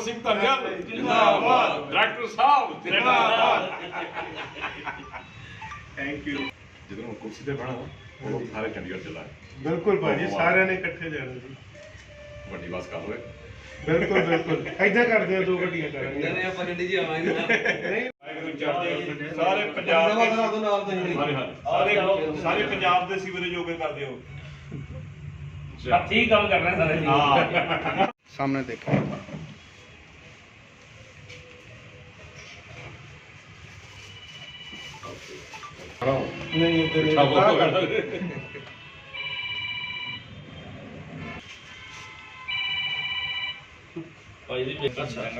ਸਿੰਘ ਧੰਗਲ ਜਿੰਦਾਬਾਦ। ਡਾਕਟਰ ਸਾਹਿਬ ਜਿੰਦਾਬਾਦ। Thank you ਜਦੋਂ ਕੁਰਸੀ ਤੇ ਬਣਾ ਉਹ ਸਾਰੇ ਚੰਡੀਗੜ੍ਹ ਚਲਾ ਬਿਲਕੁਲ ਭਾਜੀ ਸਾਰਿਆਂ ਨੇ ਇਕੱਠੇ ਜਾਣਾ ਜੀ। ਵੱਡੀ ਬਸ ਕਰ ਲਵੇ ਬਿਲਕੁਲ ਬਿਲਕੁਲ। ਐਦਾਂ ਕਰਦੇ ਆ ਦੋ ਗੱਡੀਆਂ ਕਰਾਂਗੇ। ਨਹੀਂ ਆਪਾਂ ਜੰਡੀ ਜੀ ਆਵਾਂਗੇ। ਨਹੀਂ। ਸਾਰੇ ਪੰਜਾਬ ਦੇ ਸਾਰੇ ਪੰਜਾਬ ਦੇ ਸੀਵਰੇਜ ਓਕੇ ਕਰ ਦਿਓ ਠੀਕ ਕੰਮ ਕਰਨਾ ਸਾਰੇ ਸਾਹਮਣੇ ਦੇਖੋ। ਨਹੀਂ ਇੱਧਰ ਨਹੀਂ ਆਹ ਕਰ। ਭਾਈ ਜੀ ਬੇਕਰ ਅੱਛਾ ਏ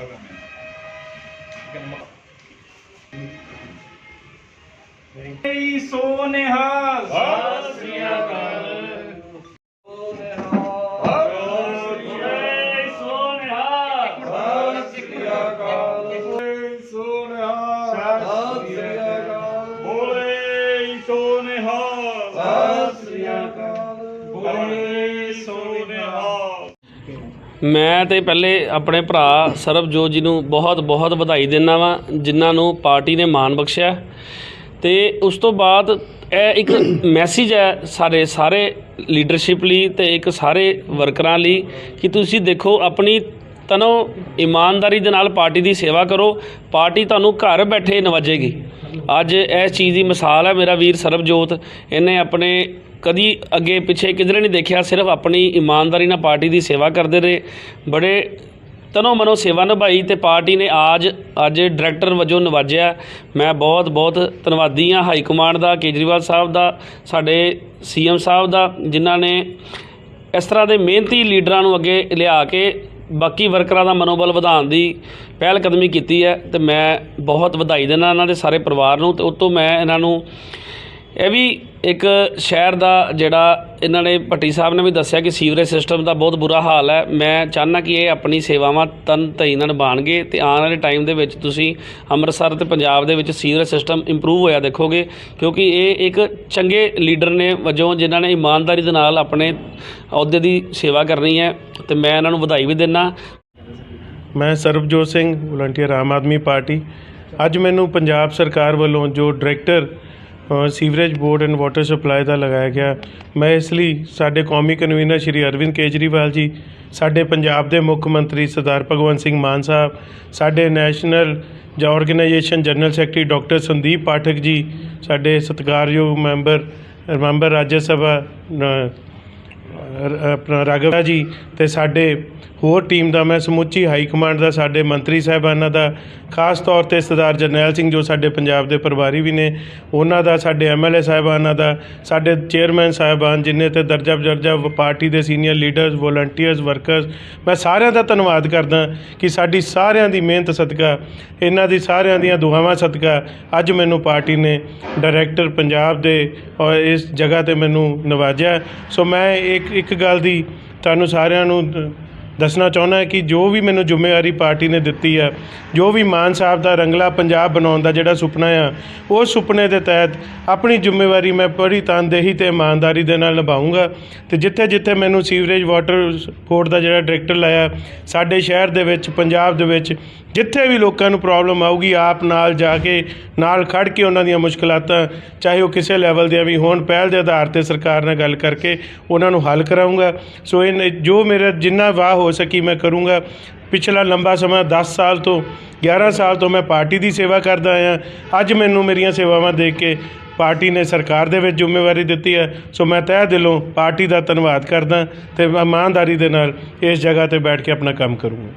ਮੈਂ ਤੇ ਪਹਿਲੇ ਆਪਣੇ ਭਰਾ ਸਰਬਜੋਤ ਜੀ ਨੂੰ ਬਹੁਤ ਬਹੁਤ ਵਧਾਈ ਦਿੰਦਾ ਵਾਂ ਜਿਨ੍ਹਾਂ ਨੂੰ ਪਾਰਟੀ ਨੇ ਮਾਣ ਬਖਸ਼ਿਆ। ਤੇ ਉਸ ਤੋਂ ਬਾਅਦ ਇਹ ਇੱਕ ਮੈਸੇਜ ਹੈ ਸਾਰੇ ਸਾਰੇ ਲੀਡਰਸ਼ਿਪ ਲਈ ਤੇ ਇੱਕ ਸਾਰੇ ਵਰਕਰਾਂ ਲਈ ਕਿ ਤੁਸੀਂ ਦੇਖੋ ਆਪਣੀ ਤਨੋ ਇਮਾਨਦਾਰੀ ਦੇ ਨਾਲ ਪਾਰਟੀ ਦੀ ਸੇਵਾ ਕਰੋ। ਪਾਰਟੀ ਤੁਹਾਨੂੰ ਘਰ ਬੈਠੇ ਨਵਾਜੇਗੀ। ਅੱਜ ਇਸ ਚੀਜ਼ ਦੀ ਮਿਸਾਲ ਹੈ ਮੇਰਾ ਵੀਰ ਸਰਬਜੋਤ, ਇਹਨੇ ਆਪਣੇ ਕਦੀ ਅੱਗੇ ਪਿੱਛੇ ਕਿਧਰੇ ਨਹੀਂ ਦੇਖਿਆ, ਸਿਰਫ ਆਪਣੀ ਇਮਾਨਦਾਰੀ ਨਾਲ ਪਾਰਟੀ ਦੀ ਸੇਵਾ ਕਰਦੇ ਰਹੇ। ਬੜੇ ਤਨੋ ਮਨੋ ਸੇਵਾ ਨਿਭਾਈ ਤੇ ਪਾਰਟੀ ਨੇ ਆਜ, ਅੱਜ ਡਾਇਰੈਕਟਰ ਵਜੋਂ ਨਵਾਜਿਆ। ਮੈਂ ਬਹੁਤ ਬਹੁਤ ਧੰਨਵਾਦੀ ਹਾਂ ਹਾਈ ਕਮਾਂਡ ਦਾ, ਕੇਜਰੀਵਾਲ ਸਾਹਿਬ ਦਾ, ਸਾਡੇ ਸੀਐਮ ਸਾਹਿਬ ਦਾ, ਜਿਨ੍ਹਾਂ ਨੇ ਇਸ ਤਰ੍ਹਾਂ ਦੇ ਮਿਹਨਤੀ ਲੀਡਰਾਂ ਨੂੰ ਅੱਗੇ ਲਿਆ ਕੇ ਬਾਕੀ ਵਰਕਰਾਂ ਦਾ ਮਨੋਬਲ ਵਧਾਉਣ ਦੀ ਪਹਿਲ ਕਦਮੀ ਕੀਤੀ ਹੈ ਤੇ ਮੈਂ ਬਹੁਤ ਵਧਾਈ ਦਿੰਦਾ ਇਹਨਾਂ ਦੇ ਸਾਰੇ ਪਰਿਵਾਰ ਨੂੰ ਤੇ ਤੋਂ ਮੈਂ ਇਹਨਾਂ ਨੂੰ ਇਹ ਵੀ ਇੱਕ ਸ਼ਹਿਰ ਦਾ ਜਿਹੜਾ ਇਹਨਾਂ ਨੇ ਭੱਟੀ ਸਾਹਿਬ ਨੇ ਵੀ ਦੱਸਿਆ ਕਿ ਸੀਵਰੇਜ ਸਿਸਟਮ ਦਾ ਬਹੁਤ ਬੁਰਾ ਹਾਲ ਹੈ। ਮੈਂ ਚਾਹੁੰਦਾ ਕਿ ਇਹ ਆਪਣੀ ਸੇਵਾਵਾਂ ਤਨ ਤਈ ਨਾਲ ਨਿਭਾਉਣਗੇ ਤੇ ਆਉਣ ਵਾਲੇ ਟਾਈਮ ਦੇ ਵਿੱਚ ਤੁਸੀਂ ਅੰਮ੍ਰਿਤਸਰ ਤੇ ਪੰਜਾਬ ਦੇ ਵਿੱਚ ਸੀਵਰੇਜ ਸਿਸਟਮ ਇੰਪਰੂਵ ਹੋਇਆ ਦੇਖੋਗੇ, ਕਿਉਂਕਿ ਇਹ ਇੱਕ ਚੰਗੇ ਲੀਡਰ ਨੇ ਵਜੋਂ ਜਿਨ੍ਹਾਂ ਨੇ ਇਮਾਨਦਾਰੀ ਦੇ ਨਾਲ ਆਪਣੇ ਅਹੁਦੇ ਦੀ ਸੇਵਾ ਕਰਨੀ ਹੈ ਤੇ ਮੈਂ ਇਹਨਾਂ ਨੂੰ ਵਧਾਈ ਵੀ ਦਿੰਦਾ ਮੈਂ ਸਰਬਜੋਤ ਸਿੰਘ ਵਲੰਟੀਅਰ ਆਮ ਆਦਮੀ ਪਾਰਟੀ। ਅੱਜ ਮੈਨੂੰ ਪੰਜਾਬ ਸਰਕਾਰ ਵੱਲੋਂ ਜੋ director sewerage board and water supply ਦਾ ਲਗਾਇਆ ਗਿਆ। ਮੈਂ ਇਸ ਲਈ ਸਾਡੇ ਕੌਮੀ ਕਨਵੀਨਰ ਸ਼੍ਰੀ ਅਰਵਿੰਦ ਕੇਜਰੀਵਾਲ ਜੀ, ਸਾਡੇ ਪੰਜਾਬ ਦੇ ਮੁੱਖ ਮੰਤਰੀ ਸਰਦਾਰ ਭਗਵੰਤ ਸਿੰਘ ਮਾਨ ਸਾਹਿਬ, ਸਾਡੇ ਨੈਸ਼ਨਲ ਜਾਂ organisation general secretary doctor Sandeep Pathak ji, ਸਾਡੇ ਸਤਿਕਾਰਯੋਗ ਮੈਂਬਰ ਮੈਂਬਰ ਰਾਜ ਸਭਾ ਆਪਣਾ ਰਾਘਵ ਜੀ ਤੇ ਸਾਡੇ ਹੋਰ ਟੀਮ ਦਾ ਮੈਂ ਸਮੁੱਚੀ ਹਾਈ ਕਮਾਂਡ ਦਾ ਸਾਡੇ ਮੰਤਰੀ ਸਾਹਿਬਾਨਾਂ ਦਾ, ਖਾਸ ਤੌਰ ਤੇ ਸਰਦਾਰ ਜਰਨੈਲ ਸਿੰਘ ਜੋ ਸਾਡੇ ਪੰਜਾਬ ਦੇ ਪਰਿਵਾਰੀ ਵੀ ਨੇ, ਉਹਨਾਂ ਦਾ, ਸਾਡੇ ਐਮਐਲਏ ਸਾਹਿਬਾਨਾਂ ਦਾ, ਸਾਡੇ ਚੇਅਰਮੈਨ ਸਾਹਿਬਾਨ ਜਿੰਨੇ ਤੇ ਦਰਜਾ ਬਦਰਜਾ ਪਾਰਟੀ ਦੇ ਸੀਨੀਅਰ ਲੀਡਰਸ, ਵੋਲੰਟੀਅਰਸ, ਵਰਕਰਸ, ਮੈਂ ਸਾਰਿਆਂ ਦਾ ਧੰਨਵਾਦ ਕਰਦਾ ਕਿ ਸਾਡੀ ਸਾਰਿਆਂ ਦੀ ਮਿਹਨਤ ਸਦਕਾ, ਇਹਨਾਂ ਦੀ ਸਾਰਿਆਂ ਦੀਆਂ ਦੁਆਵਾਂ ਸਦਕਾ, ਅੱਜ ਮੈਨੂੰ ਪਾਰਟੀ ਨੇ ਡਾਇਰੈਕਟਰ ਪੰਜਾਬ ਦੇ, ਔਰ ਇਸ ਜਗ੍ਹਾ ਤੇ ਮੈਨੂੰ ਨਵਾਜਿਆ। ਸੋ ਮੈਂ ਇੱਕ ਇੱਕ ਇੱਕ ਗੱਲ ਦੀ ਤੁਹਾਨੂੰ ਸਾਰਿਆਂ ਨੂੰ ਦੱਸਣਾ ਚਾਹੁੰਦਾ ਕਿ ਜੋ ਵੀ ਮੈਨੂੰ ਜ਼ਿੰਮੇਵਾਰੀ ਪਾਰਟੀ ਨੇ ਦਿੱਤੀ ਹੈ, ਜੋ ਵੀ ਮਾਨ ਸਾਹਿਬ ਦਾ ਰੰਗਲਾ ਪੰਜਾਬ ਬਣਾਉਣ ਦਾ ਜਿਹੜਾ ਸੁਪਨਾ ਆ ਉਸ ਸੁਪਨੇ ਦੇ ਤਹਿਤ ਆਪਣੀ ਜ਼ਿੰਮੇਵਾਰੀ ਮੈਂ ਬੜੀ ਤਨਦੇਹੀ ਤੇ ਇਮਾਨਦਾਰੀ ਦੇ ਨਾਲ ਨਿਭਾਉਂਗਾ ਤੇ ਜਿੱਥੇ ਜਿੱਥੇ ਮੈਨੂੰ ਸੀਵਰੇਜ ਵਾਟਰ ਬੋਰਡ ਦਾ ਜਿਹੜਾ ਡਾਇਰੈਕਟਰ ਲਾਇਆ, ਸਾਡੇ ਸ਼ਹਿਰ ਦੇ ਵਿੱਚ, ਪੰਜਾਬ ਦੇ ਵਿੱਚ, ਜਿੱਥੇ ਵੀ ਲੋਕਾਂ ਨੂੰ ਪ੍ਰੋਬਲਮ ਆਊਗੀ, ਆਪ ਨਾਲ ਜਾ ਕੇ, ਨਾਲ ਖੜ ਕੇ ਉਹਨਾਂ ਦੀਆਂ ਮੁਸ਼ਕਲਾਤਾਂ, ਚਾਹੇ ਉਹ ਕਿਸੇ ਲੈਵਲ ਦੀਆਂ ਵੀ ਹੋਣ, ਪਹਿਲ ਦੇ ਆਧਾਰ ਤੇ ਸਰਕਾਰ ਨਾਲ ਗੱਲ ਕਰਕੇ ਉਹਨਾਂ ਨੂੰ ਹੱਲ ਕਰਾਉਂਗਾ ਸੋ ਇਹ ਜੋ ਮੇਰਾ ਜਿੰਨਾ ਵਾਹ ਹੋ ਸਕੀ ਮੈਂ ਕਰੂੰਗਾ। ਪਿਛਲਾ ਲੰਬਾ ਸਮਾਂ 10 ਸਾਲ ਤੋਂ 11 ਸਾਲ ਤੋਂ ਮੈਂ ਪਾਰਟੀ ਦੀ ਸੇਵਾ ਕਰਦਾ ਆਇਆ। ਅੱਜ ਮੈਨੂੰ ਮੇਰੀਆਂ ਸੇਵਾਵਾਂ ਦੇਖ ਕੇ ਪਾਰਟੀ ਨੇ ਸਰਕਾਰ ਦੇ ਵਿੱਚ ਜ਼ਿੰਮੇਵਾਰੀ ਦਿੱਤੀ ਹੈ। ਸੋ ਮੈਂ ਤਹਿ ਦਿਲੋਂ ਪਾਰਟੀ ਦਾ ਧੰਨਵਾਦ ਕਰਦਾ ਤੇ ਇਮਾਨਦਾਰੀ ਦੇ ਨਾਲ ਇਸ ਜਗ੍ਹਾ ਤੇ ਬੈਠ ਕੇ ਆਪਣਾ ਕੰਮ ਕਰੂੰਗਾ।